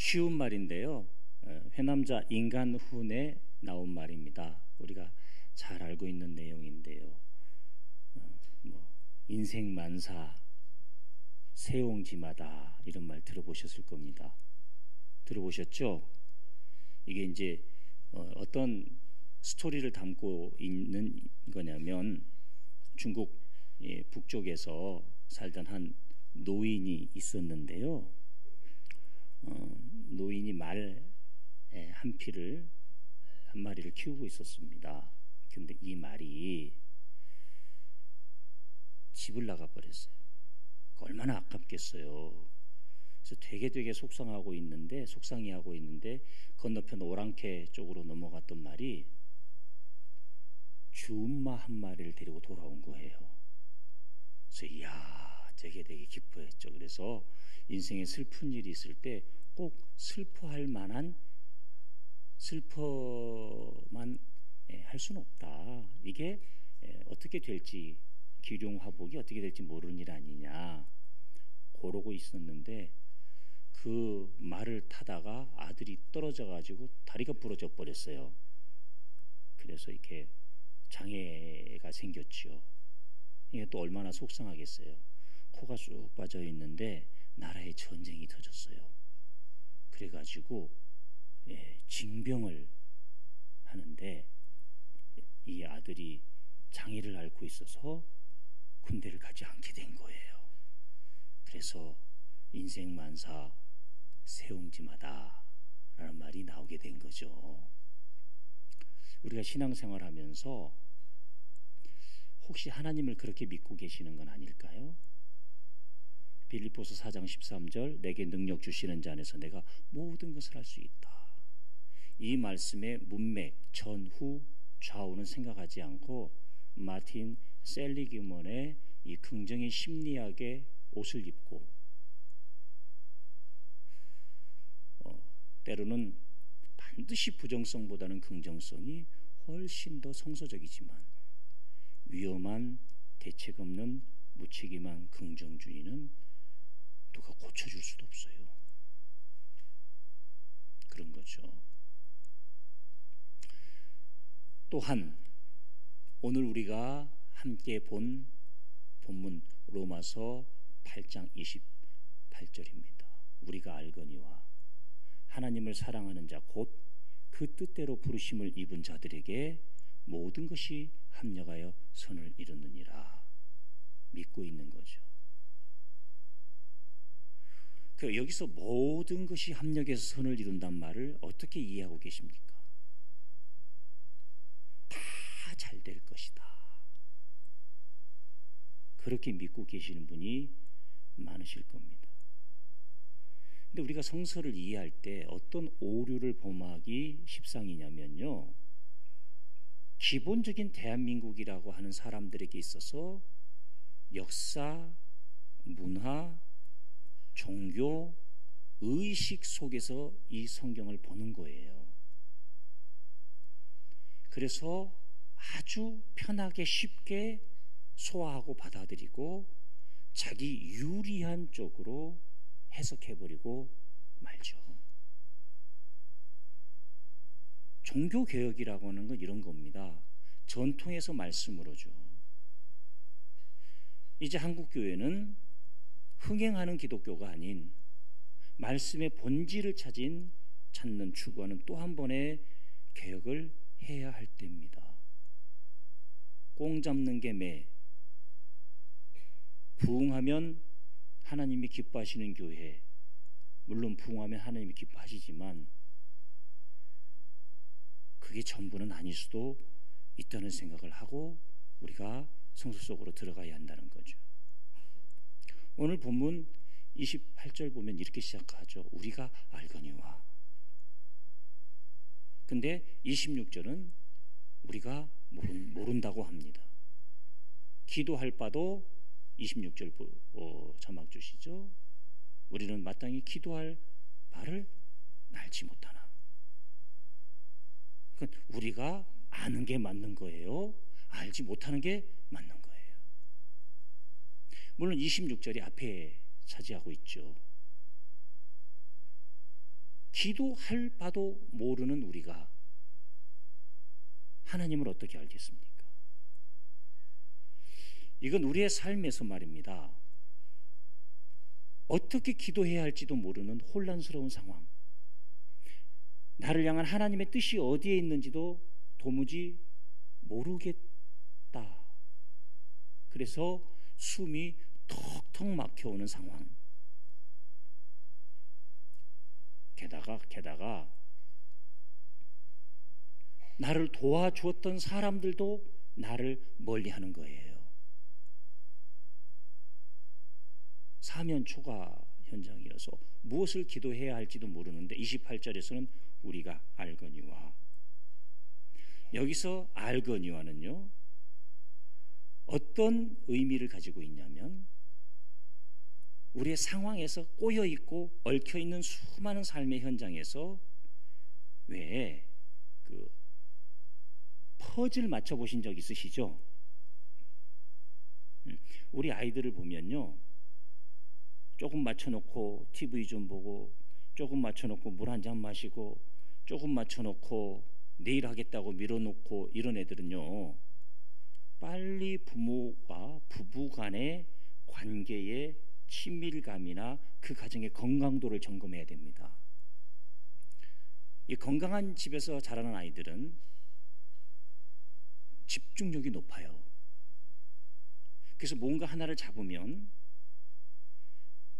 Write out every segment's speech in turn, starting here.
쉬운 말인데요. 회남자 인간훈에 나온 말입니다. 우리가 잘 알고 있는 내용인데요. 어, 뭐 인생 만사 세옹지마다 이런 말 들어보셨을 겁니다. 들어보셨죠? 이게 이제 어, 어떤 스토리를 담고 있는 거냐면 중국 예, 북쪽에서 살던 한 노인이 있었는데요. 어, 노인이 말 한 피를 한 마리를 키우고 있었습니다. 근데 이 말이 집을 나가 버렸어요. 얼마나 아깝겠어요. 그래서 되게 되게 속상하고 있는데 속상해하고 있는데 건너편 오랑캐 쪽으로 넘어갔던 말이 주음마 한 마리를 데리고 돌아온 거예요. 그래서 이야 되게 되게 기뻐했죠. 그래서 인생에 슬픈 일이 있을 때 꼭 슬퍼할 만한 슬퍼만 예, 할 수는 없다. 이게 예, 어떻게 될지 기룡화복이 어떻게 될지 모르는 일 아니냐 고르고 있었는데 그 말을 타다가 아들이 떨어져 가지고 다리가 부러져 버렸어요. 그래서 이렇게 장애가 생겼지요. 이게 또 얼마나 속상하겠어요. 코가 쑥 빠져 있는데 나라에 전쟁이 터졌어요. 그래가지고 예, 징병을 하는데 이 아들이 장애를 앓고 있어서 군대를 가지 않게 된 거예요. 그래서 인생 만사 세옹지마다 라는 말이 나오게 된 거죠. 우리가 신앙생활 하면서 혹시 하나님을 그렇게 믿고 계시는 건 아닐까요? 빌리포스 4장 13절 내게 능력 주시는 자 안에서 내가 모든 것을 할 수 있다. 이 말씀의 문맥 전후 좌우는 생각하지 않고 마틴 셀리기먼의 이 긍정의 심리학의 옷을 입고 어, 때로는 반드시 부정성보다는 긍정성이 훨씬 더 성서적이지만 위험한 대책 없는 무책임한 긍정주의는 누가 고쳐줄 수도 없어요. 그런 거죠. 또한 오늘 우리가 함께 본 본문 로마서 8장 28절입니다. 우리가 알거니와 하나님을 사랑하는 자 곧 그 뜻대로 부르심을 입은 자들에게 모든 것이 합력하여 선을 이루느니라 믿고 있는 거죠. 그 여기서 모든 것이 합력해서 선을 이룬단 말을 어떻게 이해하고 계십니까? 다 잘 될 것이다. 그렇게 믿고 계시는 분이 많으실 겁니다. 근데 우리가 성서를 이해할 때 어떤 오류를 범하기 십상이냐면요. 기본적인 대한민국이라고 하는 사람들에게 있어서 역사, 문화, 종교, 의식 속에서 이 성경을 보는 거예요. 그래서 아주 편하게 쉽게 소화하고 받아들이고 자기 유리한 쪽으로 해석해버리고 말죠. 종교 개혁이라고 하는 건 이런 겁니다. 전통에서 말씀으로죠. 이제 한국 교회는 흥행하는 기독교가 아닌 말씀의 본질을 찾은 찾는 추구하는 또 한 번의 개혁을 해야 할 때입니다. 꽁 잡는 게 매. 부흥하면 하나님이 기뻐하시는 교회. 물론 부흥하면 하나님이 기뻐하시지만 그게 전부는 아닐 수도 있다는 생각을 하고 우리가 성소 속으로 들어가야 한다는 거죠. 오늘 본문 28절 보면 이렇게 시작하죠. 우리가 알거니와. 근데 26절은 우리가 모른, 다고 합니다. 기도할 바도 26절 어, 자막 주시죠. 우리는 마땅히 기도할 바를 알지 못하나. 그러니까 우리가 아는 게 맞는 거예요. 알지 못하는 게 맞는 거예요. 물론 26절이 앞에 차지하고 있죠. 기도할 바도 모르는 우리가 하나님을 어떻게 알겠습니까? 이건 우리의 삶에서 말입니다. 어떻게 기도해야 할지도 모르는 혼란스러운 상황. 나를 향한 하나님의 뜻이 어디에 있는지도 도무지 모르겠다. 그래서 숨이 턱턱 막혀오는 상황. 게다가 게다가 나를 도와주었던 사람들도 나를 멀리하는 거예요. 사면 초과 현장이어서 무엇을 기도해야 할지도 모르는데 28절에서는 우리가 알거니와 여기서 알거니와는요 어떤 의미를 가지고 있냐면 우리의 상황에서 꼬여 있고 얽혀 있는 수많은 삶의 현장에서 왜 그 퍼즐 맞춰 보신 적 있으시죠? 음, 우리 아이들을 보면요. 조금 맞춰놓고 TV 좀 보고 조금 맞춰놓고 물 한 잔 마시고 조금 맞춰놓고 내일 하겠다고 밀어놓고 이런 애들은요 빨리 부모와 부부 간의 관계의 친밀감이나 그 가정의 건강도를 점검해야 됩니다. 이 건강한 집에서 자라는 아이들은 집중력이 높아요. 그래서 뭔가 하나를 잡으면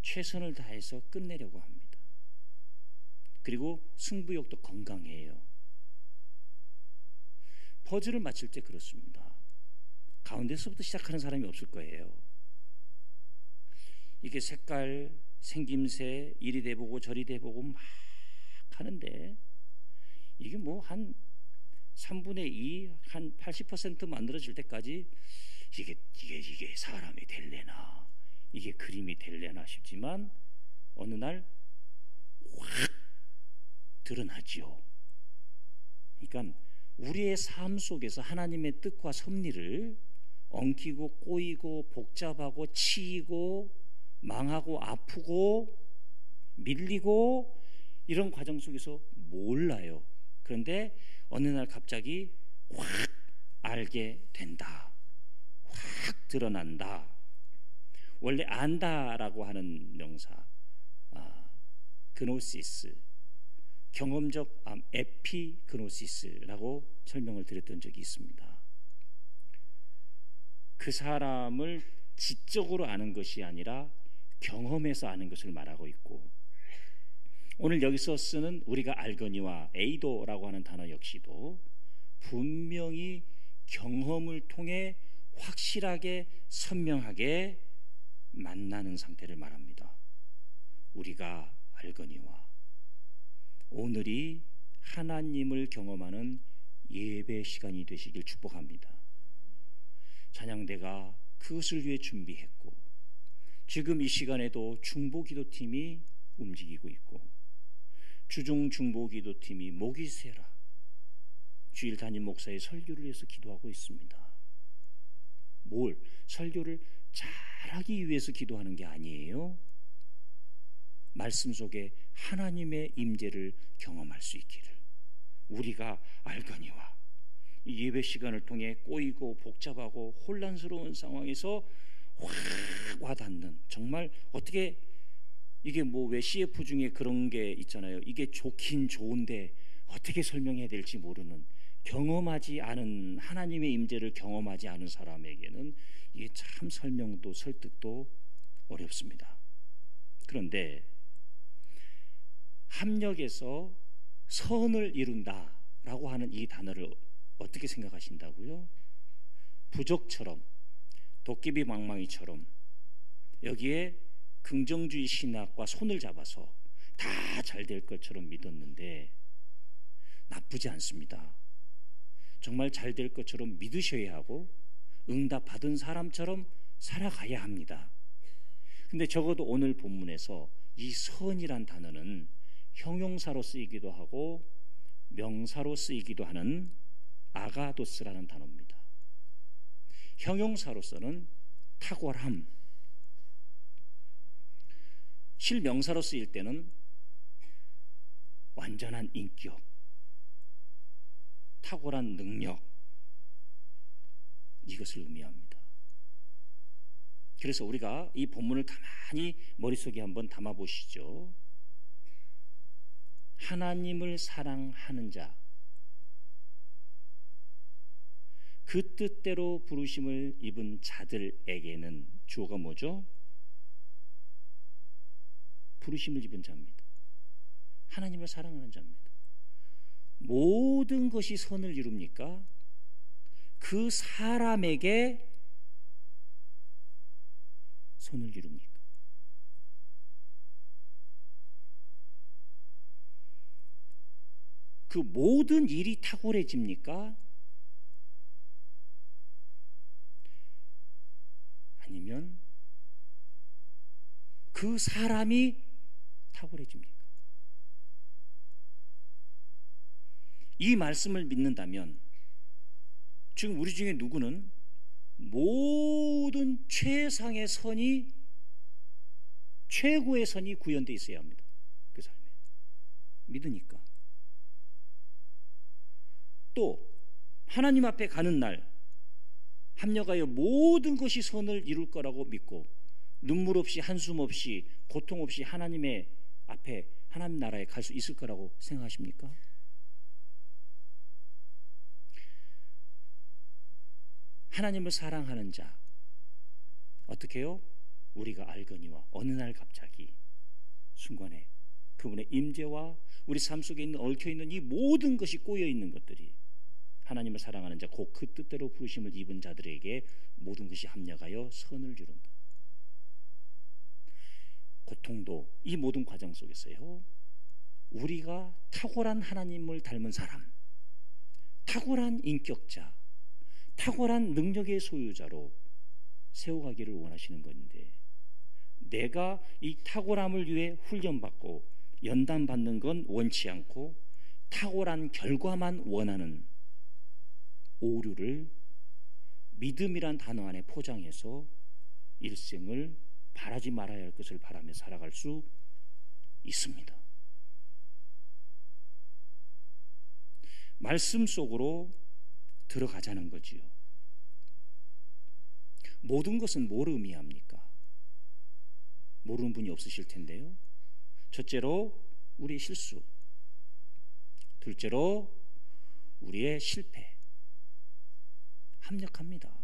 최선을 다해서 끝내려고 합니다. 그리고 승부욕도 건강해요. 퍼즐을 맞출 때 그렇습니다. 가운데서부터 시작하는 사람이 없을 거예요. 이게 색깔, 생김새, 이리 대보고 저리 대보고 막 하는데 이게 뭐 한 3분의 2, 한 80% 만들어질 때까지 이게 이게 이게 사람이 될래나 이게 그림이 될려나 싶지만 어느 날 확 드러나지요. 그러니까 우리의 삶 속에서 하나님의 뜻과 섭리를 엉키고 꼬이고 복잡하고 치이고 망하고 아프고 밀리고 이런 과정 속에서 몰라요. 그런데 어느 날 갑자기 확 알게 된다. 확 드러난다. 원래 안다라고 하는 명사 아, 그노시스 경험적 아, 에피그노시스라고 설명을 드렸던 적이 있습니다. 그 사람을 지적으로 아는 것이 아니라 경험에서 아는 것을 말하고 있고 오늘 여기서 쓰는 우리가 알거니와 에이도라고 하는 단어 역시도 분명히 경험을 통해 확실하게 선명하게 만나는 상태를 말합니다. 우리가 알거니와 오늘이 하나님을 경험하는 예배 시간이 되시길 축복합니다. 찬양대가 그것을 위해 준비했고 지금 이 시간에도 중보 기도팀이 움직이고 있고 주중 중보 기도팀이 목이 세라 주일 담임 목사의 설교를 위해서 기도하고 있습니다. 뭘 설교를 잘하기 위해서 기도하는 게 아니에요. 말씀 속에 하나님의 임재를 경험할 수 있기를 우리가 알거니와 예배 시간을 통해 꼬이고 복잡하고 혼란스러운 상황에서 확 와닿는 정말 어떻게 이게 뭐 왜 CF 중에 그런 게 있잖아요. 이게 좋긴 좋은데 어떻게 설명해야 될지 모르는 경험하지 않은 하나님의 임재를 경험하지 않은 사람에게는 이게 참 설명도 설득도 어렵습니다. 그런데 합력에서 선을 이룬다라고 하는 이 단어를 어떻게 생각하신다고요? 부족처럼 도깨비 망망이처럼 여기에 긍정주의 신학과 손을 잡아서 다 잘 될 것처럼 믿었는데 나쁘지 않습니다. 정말 잘 될 것처럼 믿으셔야 하고 응답 받은 사람처럼 살아가야 합니다. 근데 적어도 오늘 본문에서 이 선이란 단어는 형용사로 쓰이기도 하고 명사로 쓰이기도 하는 아가도스라는 단어입니다. 형용사로서는 탁월함, 실명사로 쓰일 때는 완전한 인격, 탁월한 능력, 이것을 의미합니다. 그래서 우리가 이 본문을 가만히 머릿속에 한번 담아 보시죠. 하나님을 사랑하는 자, 그 뜻대로 부르심을 입은 자들에게는 주어가 뭐죠? 부르심을 입은 자입니다. 하나님을 사랑하는 자입니다. 모든 것이 선을 이룹니까? 그 사람에게 선을 이룹니까? 그 모든 일이 탁월해집니까? 아니면 그 사람이 탁월해집니까? 이 말씀을 믿는다면 지금 우리 중에 누구는 모든 최상의 선이 최고의 선이 구현되어 있어야 합니다. 그 삶에 믿으니까 또 하나님 앞에 가는 날 합력하여 모든 것이 선을 이룰 거라고 믿고 눈물 없이 한숨 없이 고통 없이 하나님의 앞에 하나님 나라에 갈 수 있을 거라고 생각하십니까? 하나님을 사랑하는 자 어떻게 해요? 우리가 알거니와 어느 날 갑자기 순간에 그분의 임재와 우리 삶 속에 있는 얽혀 있는 이 모든 것이 꼬여 있는 것들이 하나님을 사랑하는 자, 곧 그 뜻대로 부르심을 입은 자들에게 모든 것이 합력하여 선을 이룬다. 고통도 이 모든 과정 속에서요. 우리가 탁월한 하나님을 닮은 사람, 탁월한 인격자, 탁월한 능력의 소유자로 세워가기를 원하시는 건데 내가 이 탁월함을 위해 훈련받고 연단받는 건 원치 않고 탁월한 결과만 원하는 오류를 믿음이란 단어 안에 포장해서 일생을 바라지 말아야 할 것을 바라며 살아갈 수 있습니다. 말씀 속으로 들어가자는 거지요. 모든 것은 뭘 의미합니까? 모르는 분이 없으실 텐데요. 첫째로 우리의 실수. 둘째로 우리의 실패. 합력합니다.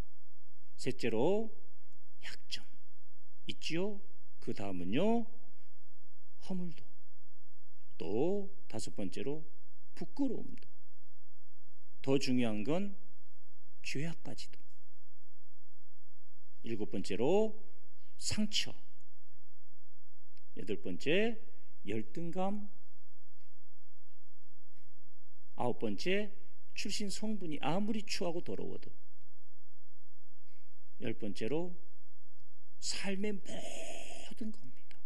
셋째로 약점 있지요. 그 다음은요? 허물도. 또 다섯 번째로 부끄러움도. 더 중요한 건 죄악까지도. 일곱 번째로 상처. 여덟 번째 열등감. 아홉 번째 출신 성분이 아무리 추하고 더러워도 열 번째로 삶의 모든 겁니다.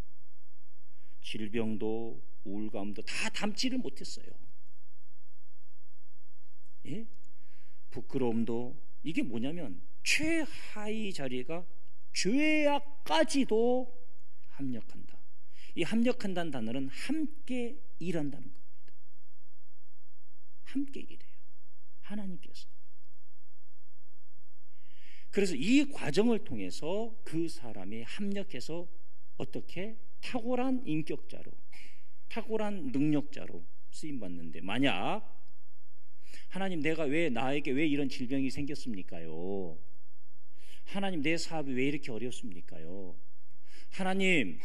질병도 우울감도 다 담지를 못했어요. 예? 부끄러움도 이게 뭐냐면 최하위 자리가 죄악까지도 합력한다. 이 합력한다는 단어는 함께 일한다는 겁니다. 함께 일해요. 하나님께서. 그래서 이 과정을 통해서 그 사람이 합력해서 어떻게 탁월한 인격자로 탁월한 능력자로 쓰임 받는데 만약 하나님 내가 왜 나에게 왜 이런 질병이 생겼습니까요? 하나님 내 사업이 왜 이렇게 어렵습니까요? 하나님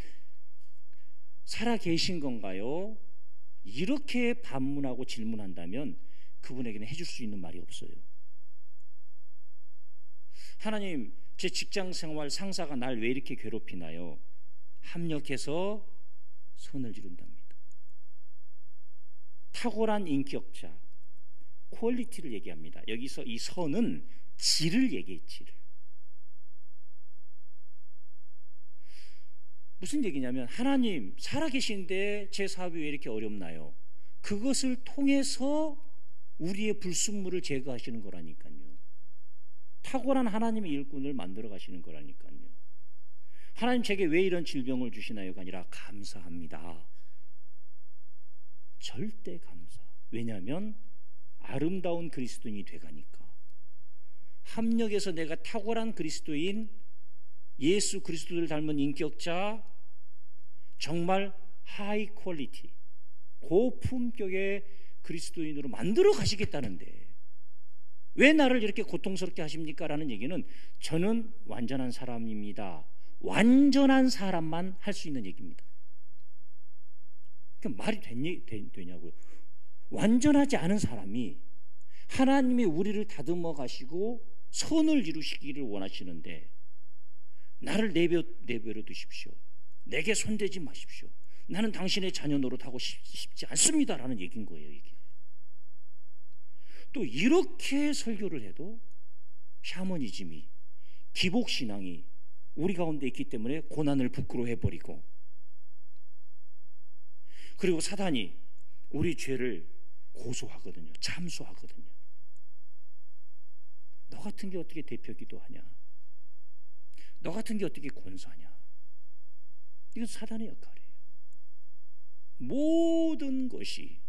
살아 계신 건가요? 이렇게 반문하고 질문한다면 그분에게는 해줄 수 있는 말이 없어요. 하나님, 제 직장 생활 상사가 날 왜 이렇게 괴롭히나요? 합력해서 손을 이룬답니다. 탁월한 인격자, 퀄리티를 얘기합니다. 여기서 이 선은 질을 얘기해, 질을. 무슨 얘기냐면 하나님 살아계신데 제 사업이 왜 이렇게 어렵나요? 그것을 통해서 우리의 불순물을 제거하시는 거라니까요. 탁월한 하나님의 일꾼을 만들어 가시는 거라니까요. 하나님 제게 왜 이런 질병을 주시나요가 아니라 감사합니다. 절대 감사. 왜냐하면 아름다운 그리스도인이 돼가니까. 합력에서 내가 탁월한 그리스도인, 예수 그리스도를 닮은 인격자, 정말 하이 퀄리티, 고품격의 그리스도인으로 만들어 가시겠다는데 왜 나를 이렇게 고통스럽게 하십니까? 라는 얘기는 저는 완전한 사람입니다. 완전한 사람만 할 수 있는 얘기입니다. 그 말이 되냐고요. 완전하지 않은 사람이 하나님이 우리를 다듬어 가시고 선을 이루시기를 원하시는데 나를 내버, 내버려 두십시오. 내게 손대지 마십시오. 나는 당신의 자녀 노릇하고 싶 지 않습니다라는 얘기인 거예요, 이게. 또 이렇게 설교를 해도 샤머니즘이 기복 신앙이 우리 가운데 있기 때문에 고난을 부끄러워해 버리고 그리고 사단이 우리 죄를 고소하거든요. 참소하거든요. 너 같은 게 어떻게 대표 기도하냐? 너 같은 게 어떻게 권사하냐? 이건 사단의 역할이에요. 모든 것이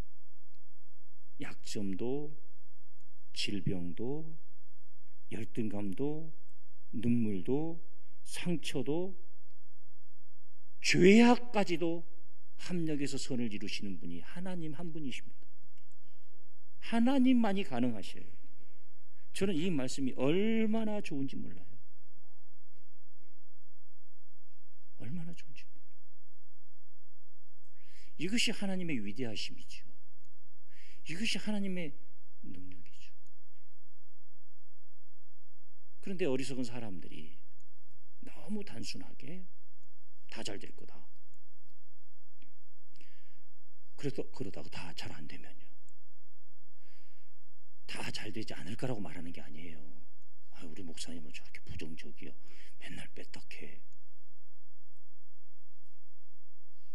약점도 질병도 열등감도 눈물도 상처도 죄악까지도 합력해서 선을 이루시는 분이 하나님 한 분이십니다. 하나님만이 가능하셔요. 저는 이 말씀이 얼마나 좋은지 몰라요. 얼마나 좋은지 몰라요. 이것이 하나님의 위대하심이죠. 이것이 하나님의 능력이죠. 그런데 어리석은 사람들이 너무 단순하게 다 잘 될 거다. 그래서 그러다가 다 잘 안 되면요. 다 잘 되지 않을 까라고 말하는 게 아니에요. 아, 우리 목사님은 저렇게 부정적이요. 맨날 빼딱해.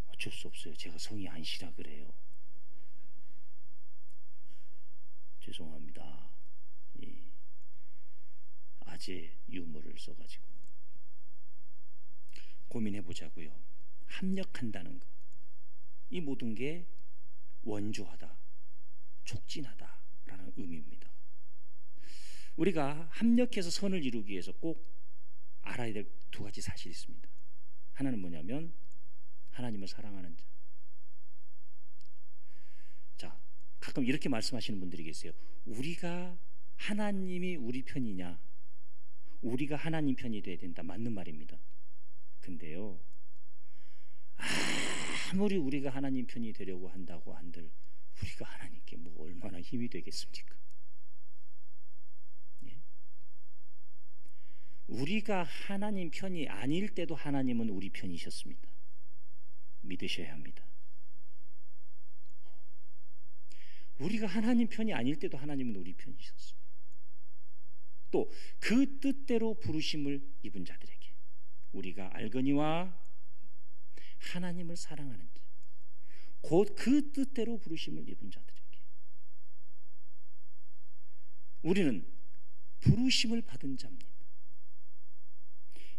어쩔 수 없어요. 제가 성이 안시라 그래요. 죄송합니다. 이 아재 유머를 써가지고 고민해 보자고요. 합력한다는 것. 이 모든 게 원조하다, 촉진하다라는 의미입니다. 우리가 합력해서 선을 이루기 위해서 꼭 알아야 될 두 가지 사실이 있습니다. 하나는 뭐냐면 하나님을 사랑하는 자. 자, 가끔 이렇게 말씀하시는 분들이 계세요. 우리가 하나님이 우리 편이냐? 우리가 하나님 편이 돼야 된다. 맞는 말입니다. 근데요. 아무리 우리가 하나님 편이 되려고 한다고 한들 우리가 하나님께 뭐 얼마나 힘이 되겠습니까? 예? 우리가 하나님 편이 아닐 때도 하나님은 우리 편이셨습니다. 믿으셔야 합니다. 우리가 하나님 편이 아닐 때도 하나님은 우리 편이셨어요. 또 그 뜻대로 부르심을 입은 자들에게 우리가 알거니와 하나님을 사랑하는 자, 곧 그 뜻대로 부르심을 입은 자들에게 우리는 부르심을 받은 자입니다.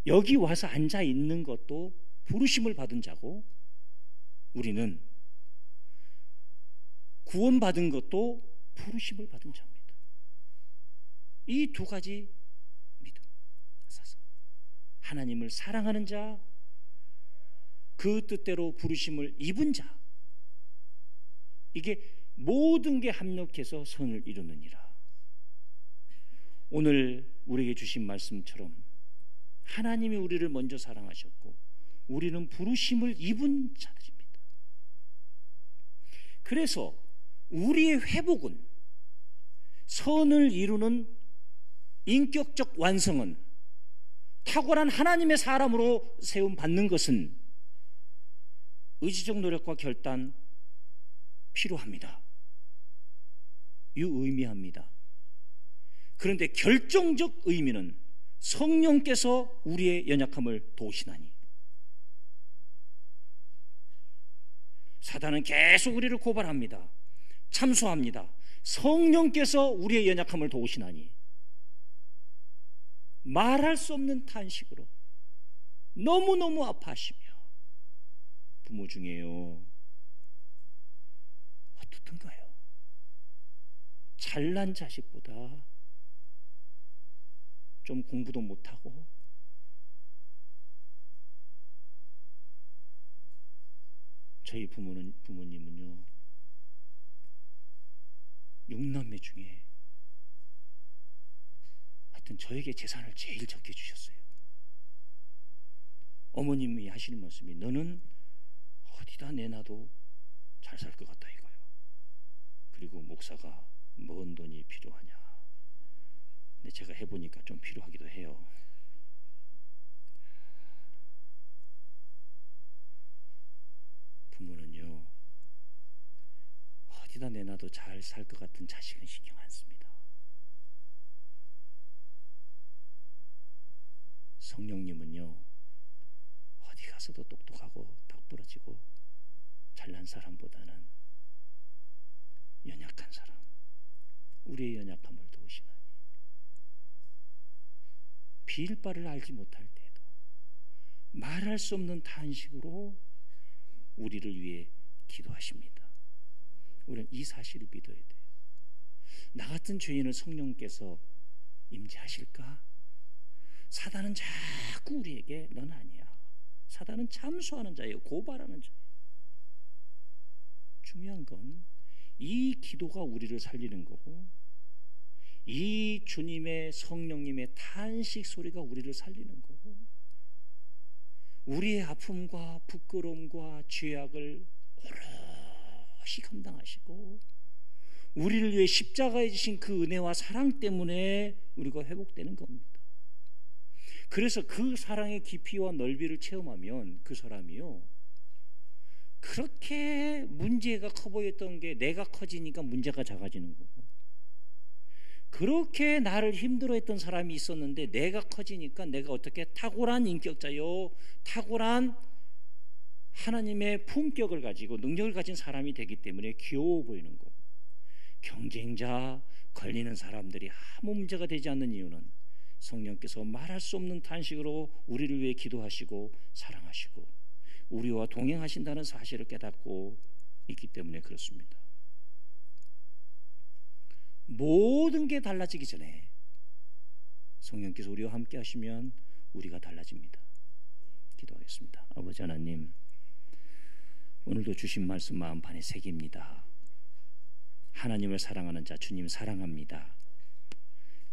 여기 와서 앉아 있는 것도 부르심을 받은 자고 우리는 구원받은 것도 부르심을 받은 자입니다. 이 두 가지 믿음, 사상. 하나님을 사랑하는 자, 그 뜻대로 부르심을 입은 자. 이게 모든 게 합력해서 선을 이루느니라. 오늘 우리에게 주신 말씀처럼 하나님이 우리를 먼저 사랑하셨고 우리는 부르심을 입은 자들입니다. 그래서 우리의 회복은 선을 이루는 인격적 완성은 탁월한 하나님의 사람으로 세움 받는 것은 의지적 노력과 결단 필요합니다. 유의미합니다. 그런데 결정적 의미는 성령께서 우리의 연약함을 도우시나니 사단은 계속 우리를 고발합니다. 참소합니다. 성령께서 우리의 연약함을 도우시나니 말할 수 없는 탄식으로 너무너무 아파하시며 부모 중에요. 잘난 자식보다 좀 공부도 못하고 저희 부모는 부모님은요 육남매 중에 하여튼 저에게 재산을 제일 적게 주셨어요. 어머님이 하시는 말씀이 너는 어디다 내놔도 잘 살 것 같다 이거요. 그리고 목사가 먼 돈이 필요하냐. 근데 제가 해보니까 좀 필요하기도 해요. 부모는요, 어디다 내놔도 잘 살 것 같은 자식은 신경 안 씁니다. 성령님은요, 어디 가서도 똑똑하고 딱 부러지고 잘난 사람보다는 연약한 사람, 우리의 연약함을 도우시나니 비일 바를 알지 못할 때에도 말할 수 없는 탄식으로 우리를 위해 기도하십니다. 우리는 이 사실을 믿어야 돼요. 나 같은 죄인을 성령께서 임재하실까? 사단은 자꾸 우리에게 넌 아니야. 사단은 참수하는 자예요. 고발하는 자예요. 중요한 건 이 기도가 우리를 살리는 거고 이 주님의 성령님의 탄식 소리가 우리를 살리는 거고 우리의 아픔과 부끄러움과 죄악을 오롯이 감당하시고 우리를 위해 십자가에 지신 그 은혜와 사랑 때문에 우리가 회복되는 겁니다. 그래서 그 사랑의 깊이와 넓이를 체험하면 그 사람이요 그렇게 문제가 커 보였던 게 내가 커지니까 문제가 작아지는 거고 그렇게 나를 힘들어했던 사람이 있었는데 내가 커지니까 내가 어떻게 탁월한 인격자요 탁월한 하나님의 품격을 가지고 능력을 가진 사람이 되기 때문에 귀여워 보이는 거고 경쟁자 걸리는 사람들이 아무 문제가 되지 않는 이유는 성령께서 말할 수 없는 탄식으로 우리를 위해 기도하시고 사랑하시고 우리와 동행하신다는 사실을 깨닫고 있기 때문에 그렇습니다. 모든 게 달라지기 전에 성령께서 우리와 함께 하시면 우리가 달라집니다. 기도하겠습니다. 아버지 하나님, 오늘도 주신 말씀 마음판에 새깁니다. 하나님을 사랑하는 자 주님 사랑합니다.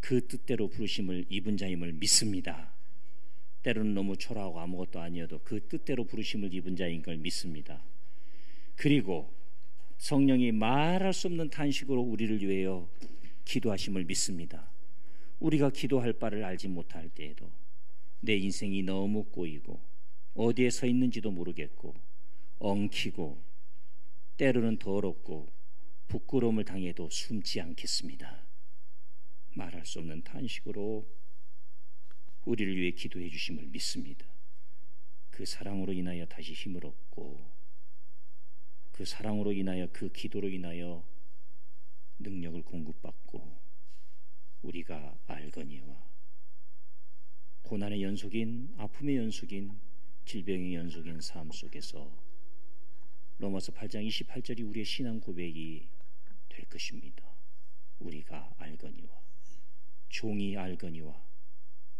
그 뜻대로 부르심을 입은 자임을 믿습니다. 때로는 너무 초라하고 아무것도 아니어도 그 뜻대로 부르심을 입은 자인 걸 믿습니다. 그리고 성령이 말할 수 없는 탄식으로 우리를 위하여 기도하심을 믿습니다. 우리가 기도할 바를 알지 못할 때에도 내 인생이 너무 꼬이고 어디에 서 있는지도 모르겠고 엉키고 때로는 더럽고 부끄러움을 당해도 숨지 않겠습니다. 말할 수 없는 탄식으로 우리를 위해 기도해 주심을 믿습니다. 그 사랑으로 인하여 다시 힘을 얻고 그 사랑으로 인하여 그 기도로 인하여 능력을 공급받고 우리가 알거니와 고난의 연속인 아픔의 연속인 질병의 연속인 삶 속에서 로마서 8장 28절이 우리의 신앙 고백이 될 것입니다. 우리가 알거니와 종이 알거니와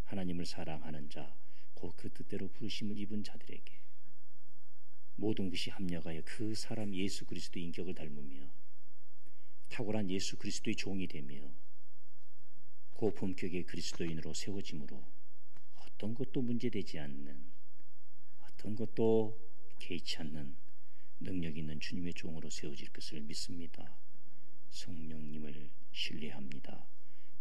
하나님을 사랑하는 자, 곧 그 뜻대로 부르심을 입은 자들에게 모든 것이 합력하여 그 사람 예수 그리스도의 인격을 닮으며 탁월한 예수 그리스도의 종이 되며 고품격의 그리스도인으로 세워짐으로 어떤 것도 문제되지 않는 어떤 것도 개의치 않는 능력 있는 주님의 종으로 세워질 것을 믿습니다. 성령님을 신뢰합니다.